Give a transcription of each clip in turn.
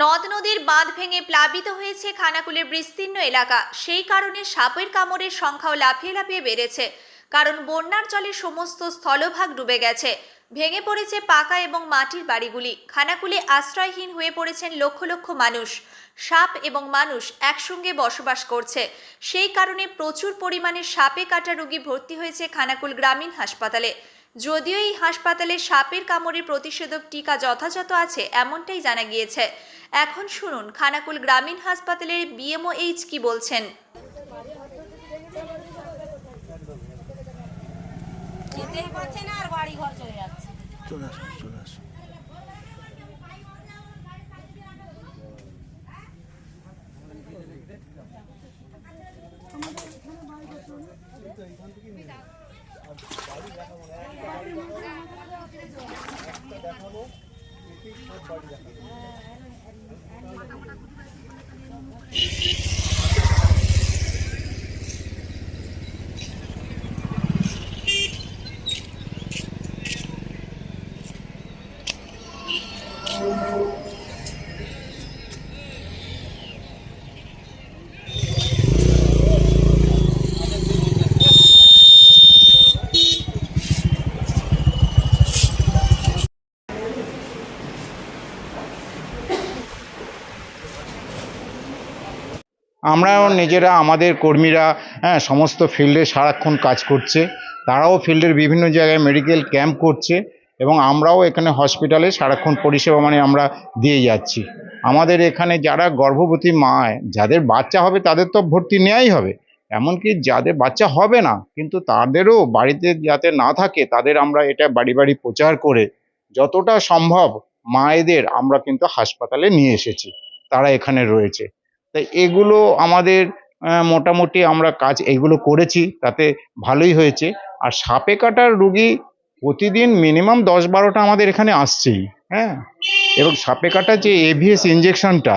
নদ নদীর বাঁধ ভেঙে প্লাবিত হয়েছে খানাকুলের বিস্তীর্ণ এলাকা। সেই কারণে সাপের কামড়ের সংখ্যাও লাফিয়ে লাফিয়ে বেড়েছে। কারণ বন্যার জলে সমস্ত স্থলভাগ ডুবে গেছে। ভেঙে পড়েছে পাকা এবং মাটির বাড়িগুলি। খানাকুলে আশ্রয়হীন হয়ে পড়েছেন লক্ষ লক্ষ মানুষ। সাপ এবং মানুষ একসঙ্গে বসবাস করছে। সেই কারণে প্রচুর পরিমাণে সাপে কাটা রোগী ভর্তি হয়েছে খানাকুল গ্রামীণ হাসপাতালে। যদিও এই হাসপাতালে সাপের কামড়ের প্রতিষেধক টিকা যথাযথ আছে এমনটাই জানা গিয়েছে। এখন শুনুন খানাকুল গ্রামীণ হাসপাতালের বিএমওএইচ কি বলছেন। যেতেই পারছে না আর বাড়ি ঘর চলে যাচ্ছে। চলে আসুন চলে আসুন। দেখাবো। সব বাড়ি আমরাও নিজেরা আমাদের কর্মীরা হ্যাঁ সমস্ত ফিল্ডে সারাক্ষণ কাজ করছে। তারাও ফিল্ডের বিভিন্ন জায়গায় মেডিকেল ক্যাম্প করছে এবং আমরাও এখানে হসপিটালে সারাক্ষণ পরিষেবা মানে আমরা দিয়ে যাচ্ছি। আমাদের এখানে যারা গর্ভবতী মা যাদের বাচ্চা হবে তাদের তো ভর্তি নেওয়াই হবে। এমনকি যাদের বাচ্চা হবে না কিন্তু তাদেরও বাড়িতে যাতে না থাকে তাদের আমরা এটা বাড়ি বাড়ি প্রচার করে যতটা সম্ভব মায়েদের আমরা কিন্তু হাসপাতালে নিয়ে এসেছি। তারা এখানে রয়েছে। তাই এগুলো আমাদের মোটামুটি আমরা কাজ এগুলো করেছি, তাতে ভালোই হয়েছে। আর সাপে কাটার রুগী প্রতিদিন মিনিমাম দশ বারোটা আমাদের এখানে আসছেই হ্যাঁ? এবং সাপে কাটার যে এভিএস ইঞ্জেকশনটা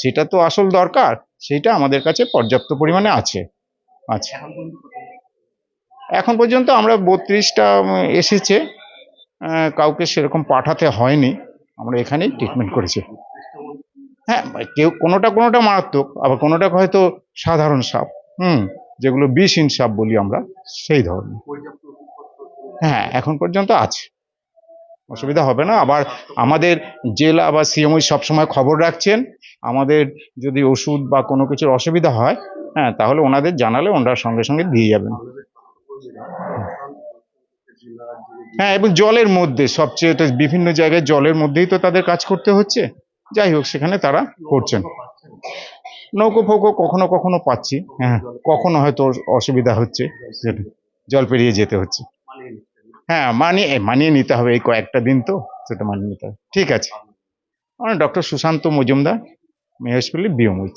সেটা তো আসল দরকার, সেটা আমাদের কাছে পর্যাপ্ত পরিমাণে আছে আচ্ছা এখন পর্যন্ত আমরা বত্রিশটা এসেছে কাউকে সেরকম পাঠাতে হয়নি, আমরা এখানেই ট্রিটমেন্ট করেছি। হ্যাঁ কেউ কোনোটা কোনোটা মারাত্মক, আবার কোনোটা হয়তো সাধারণ সাপ, হুম, যেগুলো বিষহীন সাপ বলি আমরা, সেই ধরনের। হ্যাঁ এখন পর্যন্ত আছে। অসুবিধা হবে না। আবার আমাদের জেলা বা সিএমওই সবসময় খবর রাখছেন, আমাদের যদি ওষুধ বা কোনো কিছুর অসুবিধা হয় হ্যাঁ তাহলে ওনাদের জানালে ওনারা সঙ্গে সঙ্গে দিয়ে যাবেন। হ্যাঁ এবং জলের মধ্যে সবচেয়ে বিভিন্ন জায়গায় জলের মধ্যেই তো তাদের কাজ করতে হচ্ছে। যাই হোক, সেখানে তারা করছেন। নৌকো ফৌকো কখনো কখনো পাচ্ছি হ্যাঁ কখনো হয়তো অসুবিধা হচ্ছে জল পেরিয়ে যেতে হচ্ছে। হ্যাঁ মানিয়ে মানিয়ে নিতে হবে, এই কয়েকটা দিন তো, সেটা মানিয়ে নিতে হবে। ঠিক আছে। আমার ডক্টর সুশান্ত মজুমদার মেহসপল্লি বিয়মুচ